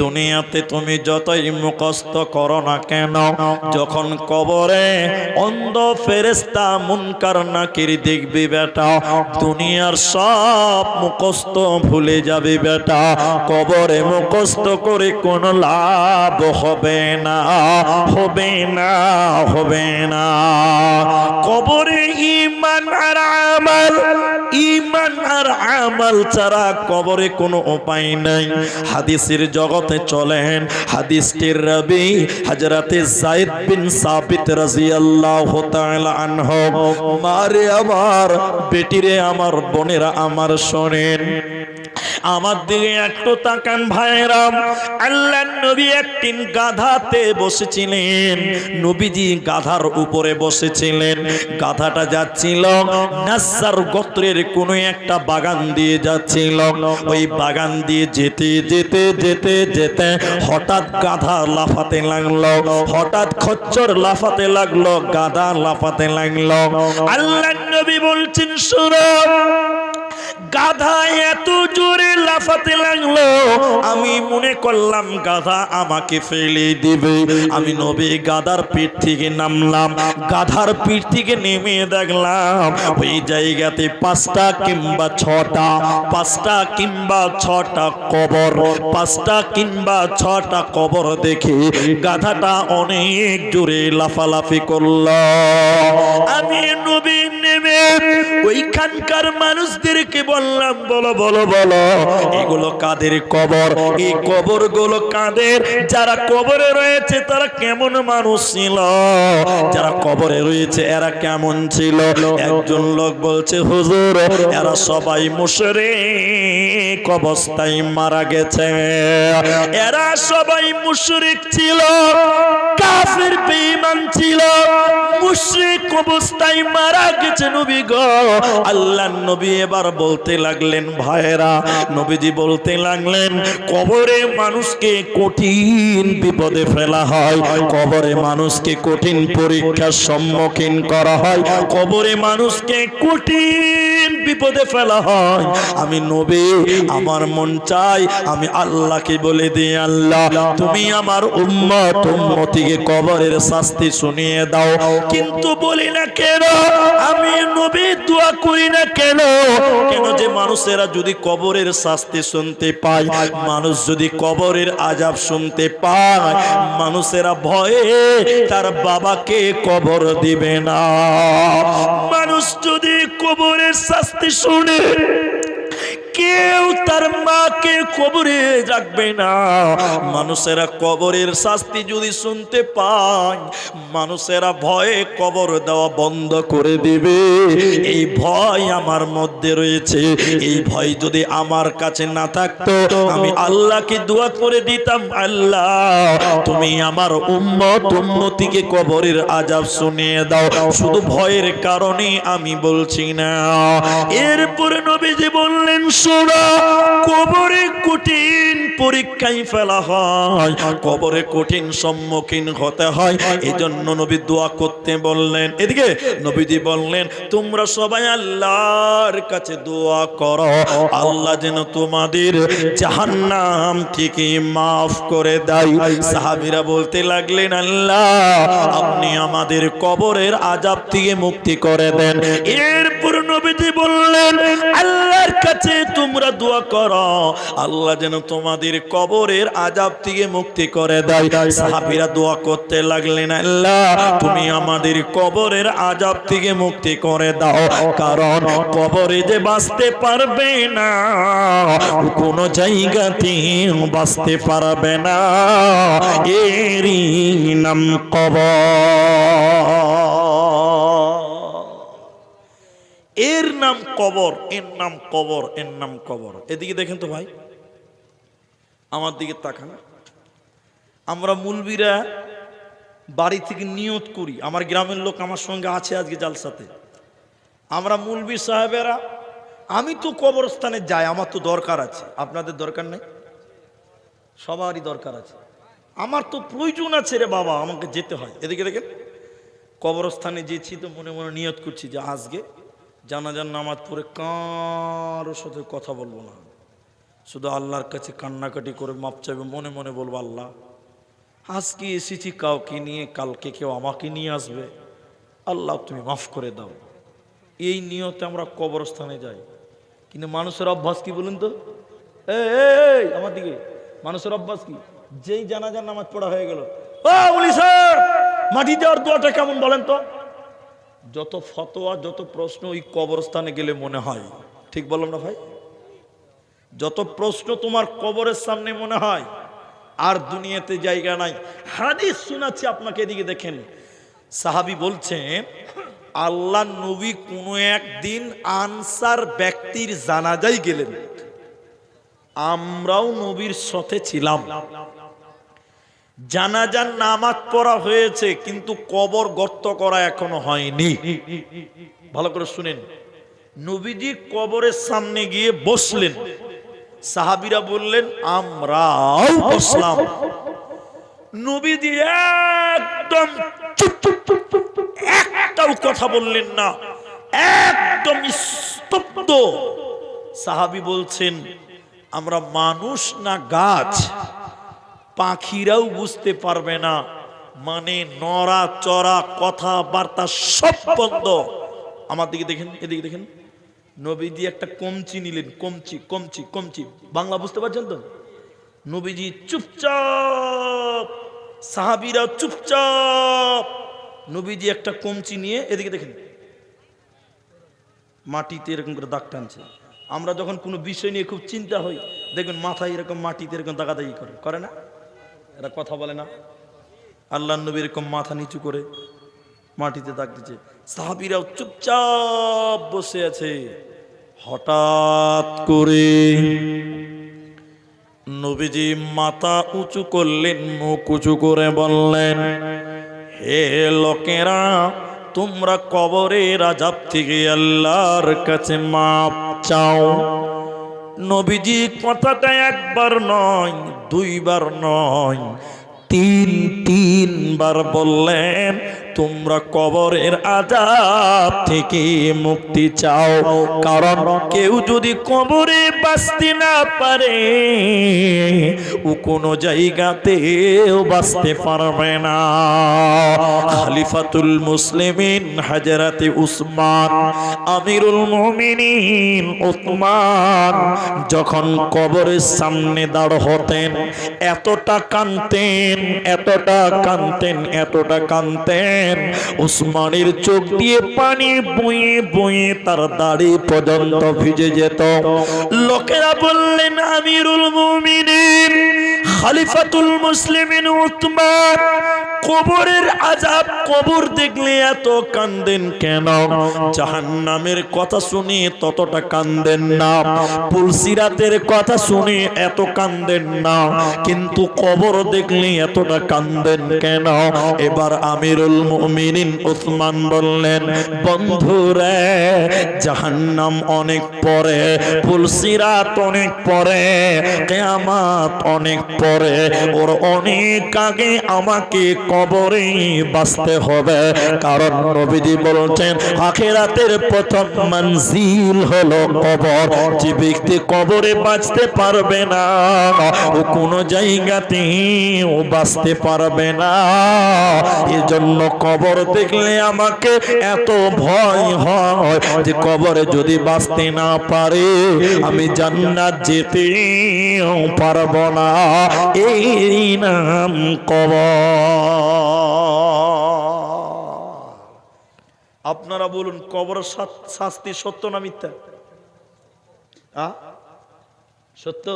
দুনিয়াতে তুমি যতই মুখস্থ করো না কেন, যখন কবরে অন্ধ ফেরেস্তা মুনকার নাকির দেখবি বেটা, দুনিয়ার সব মুখস্থ ভুলে যাবে বেটা, কবরে মুখস্থ করে কোনো লাভ হবে না হবে না হবে না। কবরে ইমান আর আর আমাল ছাড়া কবরে কোনো উপায় নাই। হাদিসের জগতে চলেন। হাদিসটির রবি হযরতে যায়েদ বিন সাবিত রাদিয়াল্লাহু তাআলা আনহু, মারে আমার, বেটিরে আমার, বোনেরা আমার শোনেন। আমার দিকে একটু তাকান ভাইরাম আল্লাহ নবী একদিন গাধাতে বসেছিলেন। নবীজি গাধার উপরে বসেছিলেন। গাধাটা যাচ্ছিল নাসার গোত্রের কোনো একটা বাগান দিয়ে যাচ্ছিল। ওই বাগান দিয়ে যেতে যেতে যেতে যেতে হঠাৎ গাধা লাফাতে লাগল। হঠাৎ খচ্চর লাফাতে লাগল, গাধা লাফাতে লাগল। আল্লাহ নবী বলছেন, শুনো গাধা এত জোরে লাফাতে লাগল। আমি মনে করলাম, গাধা আমাকে ফেলে দিবে। আমি নবী গাধার পিঠ থেকে নামলাম। গাধার পিঠ থেকে নেমে দেখলাম, ওই জায়গাতে পাঁচটা কিংবা ছটা, পাঁচটা কিংবা ছটা কবর, পাঁচটা কিংবা ছটা কবর দেখে গাধাটা অনেক জোরে লাফালাফি করল। আমি নবী নেমে ওইখানকার মানুষদেরকে বললাম, বলো বলো বলো, এগুলো কাদের কবর? এই কবরগুলো কাদের? যারা কবরে রয়েছে, তারা কেমন মানুষ ছিল? যারা কবরে রয়েছে, এরা কেমন ছিল? একজন লোক বলছে, হুজুর, এরা সবাই মুশরিক অবস্থায় মারা গেছে। এরা সবাই মুশরিক ছিল, কাফের বেঈমান ছিল, মুশরিক অবস্থায় মারা গেছে। নবী গো। আল্লাহ নবী এবার বলতে লাগলেন ভাইরা নবীজি বলতে লাগলেন, কবরে মানুষকে কঠিন বিপদে ফেলা হয়। কবরে মানুষকে কঠিন পরীক্ষার সম্মুখীন করা হয়। কবরে মানুষকে কঠিন বিপদে ফেলা হয়। আমি নবী, আমার মন চাই, আমি আল্লাহকে বলে দিই, আল্লাহ, তুমি আমার উম্মত, উম্মতিকে কবরের শাস্তি শুনিয়ে দাও। কিন্তু বলি না কেন, আমি নবী দোয়া করি না কেন? কেন যে মানুষেরা যদি কবরের শাস্তি শুনতে পায়, মানুষ যদি কবরের আজাব শুনতে পায়, মানুষেরা ভয়ে তার বাবাকে কবর দিবে না। মানুষ যদি কবরের শাস্তি শুনে কেউ তার মাকে কবরে রাখবে না। মানুষেরা কবরের শাস্তি যদি শুনতে পায়, মানুষেরা ভয়ে কবর দেওয়া বন্ধ করে দিবে। এই ভয় আমার মধ্যে রয়েছে। এই ভয় যদি আমার কাছে না থাকতো, আমি আল্লাহকে দোয়া করে দিতাম, আল্লাহ, তুমি আমার উম্মত, উম্মতিকে কবরের আজাব শুনিয়ে দাও। শুধু ভয়ের কারণে আমি বলছি না। এরপরে নবীজি বললেন, শোনো কবরে কঠিন পরীক্ষায় ফেলা হয়। কবরে কঠিন সম্মুখীন হতে হয়। এই জন্য নবী দোয়া করতে বললেন। এদিকে নবীজি বললেন, তোমরা সবাই আল্লাহর কাছে দোয়া করো। আল্লাহ যেন তোমাদের জাহান্নাম থেকে মাফ করে দেয়। সাহাবীরা বলতে লাগলেন, আল্লাহ, আপনি আমাদের কবরের আজাব থেকে মুক্তি করে দেন। এরপর নবীজি বললেন, আল্লাহর কাছে তোমরা দোয়া করো। আল্লাহ যেন তোমাদের কবরের আজাব থেকে মুক্তি করে দেয়। সাহাবীরা দোয়া করতে লাগলেন আল্লাহ তুমি আমাদের কবরের আজাব থেকে মুক্তি করে দাও। কারণ কবরে যে বাঁচতে পারবে না কোন জায়গাতে বাঁচতে পারবে না। এরই নাম কবর। নাম কবর এর নাম কবর এর নাম কবর। এদিকে দেখেন তো ভাই, আমার দিকে তাকান। আমরা মুলবিরা বাড়ি থেকে নিয়ত করি। আমার গ্রামের লোক আমার সঙ্গে আছে আজকে জালসাতে। আমরা মুলবি সাহেবেরা, আমি তো কবরস্থানে যাই, আমার তো দরকার আছে। আপনাদের দরকার নেই? সবারই দরকার আছে। আমার তো প্রয়োজন আছে রে বাবা, আমাকে যেতে হয়। এদিকে দেখেন, কবরস্থানে যেছি তো মনে মনে নিয়ত করছি যে আজকে জানাজার নামাজ পড়ে কারোর সাথে কথা বলব না। শুধু আল্লাহর কাছে কান্নাকাটি করে মাপ চাইবে মনে মনে বলব আল্লাহ আজকে এসেছি কাউকে নিয়ে কালকে কেউ আমাকে নিয়ে আসবে। আল্লাহ তুমি মাফ করে দাও। এই নিয়তে আমরা কবরস্থানে যাই। কিন্তু মানুষের অভ্যাস কি বলুন তো? এই, আমার দিকে। মানুষের অভ্যাস কি? যেই জানাজার নামাজ পড়া হয়ে গেল ও মাটি দেওয়ার দোয়াটা কেমন বলেন তো? যত ফতোয়া, যত প্রশ্ন ওই কবরস্থানে গেলে মনে হয়। ঠিক বললাম না ভাই? যত প্রশ্ন তোমার কবরের সামনে মনে হয়, আর দুনিয়াতে জায়গা নাই। হাদিস শোনাচ্ছি আপনাকে, এদিকে দেখেন। সাহাবি বলছেন, আল্লাহ নবী কোনো একদিন আনসার ব্যক্তির জানাজাই গেলেন। আমরাও নবীর সাথে ছিলাম। জানাজার নামাজ পড়া হয়েছে, কিন্তু কবর গর্ত করা এখনও হয়নি। ভালো করে শুনেন। নবীজি কবরের সামনে গিয়ে বসলেন। সাহাবিরা বললেন, আমরাও বসলাম। নবীজি একদম একটাও কথা বললেন না। একদম স্তব্ধ। সাহাবি বলছেন, আমরা মানুষ না গাছ? পাখিরাও বুঝতে পারবে না। মানে নড়া চড়া কথাবার্তা সব বন্ধ। আমার দিকে দেখেন, এদিকে দেখেন। নবীজি একটা কমচি নিলেন, কমচি কমচি কমচি। বাংলা বুঝতে পারছেন তো? নবীজি চুপচাপ, সাহাবিরা চুপচাপ, নবীজি একটা কমচি নিয়ে এদিকে দেখেন। মাটিতে এরকম করে দাগ টানছে। আমরা যখন কোনো বিষয় নিয়ে খুব চিন্তা হই, দেখবেন মাথায় এরকম মাটিতে এরকম দাগাদাগি করে। করে না? এরা কথা বলে না। আল্লাহ নবী এরকম মাথা নিচু করে মাটিতে দাগ দিচ্ছে সাহাবিরাও চুপচাপ বসে আছে। হঠাৎ করে নবীজি মাথা উঁচু করলেন, মুখ উঁচু করে বললেন, হে লোকেরা, তোমরা কবরের আজাব থেকে আল্লাহর কাছে মাপ চাও। নবীজি কথাটা একবার নয় দুইবার নয়। তিন তিনবার বললেন তোমরা কবরের আজাব থেকে মুক্তি চাও। কারণ কেউ যদি কবরে বাঁচতে না পারে, ও কোনো জায়গাতেও বাঁচতে পারবে না। খালিফাতুল মুসলিমিন, হাজারাতে উসমান, আমিরুল মুমিনিন, উসমান যখন কবরের সামনে দাঁড় হতেন, এতটা কানতেন এতটা কানতেন এতটা কানতেন উসমানের চোখ দিয়ে পানি বয়ে বয়ে তার দাড়ি পর্যন্ত ভিজে যেত। লোকেরা বললেন, আমিরুল মুমিনিন খালিফাতুল মুসলিমিন উসমান কবরের আজাব কবর দেখলে এত কান্দেন কেন? জাহান্নামের কথা শুনে ততটা কান্দেন না। পুলসিরাতের কথা শুনে এত কান্দেন না। কিন্তু কবর দেখলে এতটা কান্দেন কেন? এবার আমিরুল মুমিনিন উসমান বললেন, বন্ধুরে, জাহান্নাম অনেক পরে, পুলসিরাত অনেক পরে, কেয়ামাত অনেক পরে ওর অনেক আগে আমাকে কবরে বাঁচতে হবে। কারণ নবীজি বলছেন, আখেরাতের প্রথম মঞ্জিল হলো কবর। যে ব্যক্তি কবরে বাঁচতে পারবে না, ও কোনো জায়গাতে ও বাঁচতে পারবে না। এজন্য কবর দেখলে আমাকে এত ভয় হয় যে কবরে যদি বাঁচতে না পারে, আমি জান্নাত যেতে পারব না। এই নাম কব। আপনারা বলুন কবর শাস্তি সত্য না মিথ্যা? সত্য?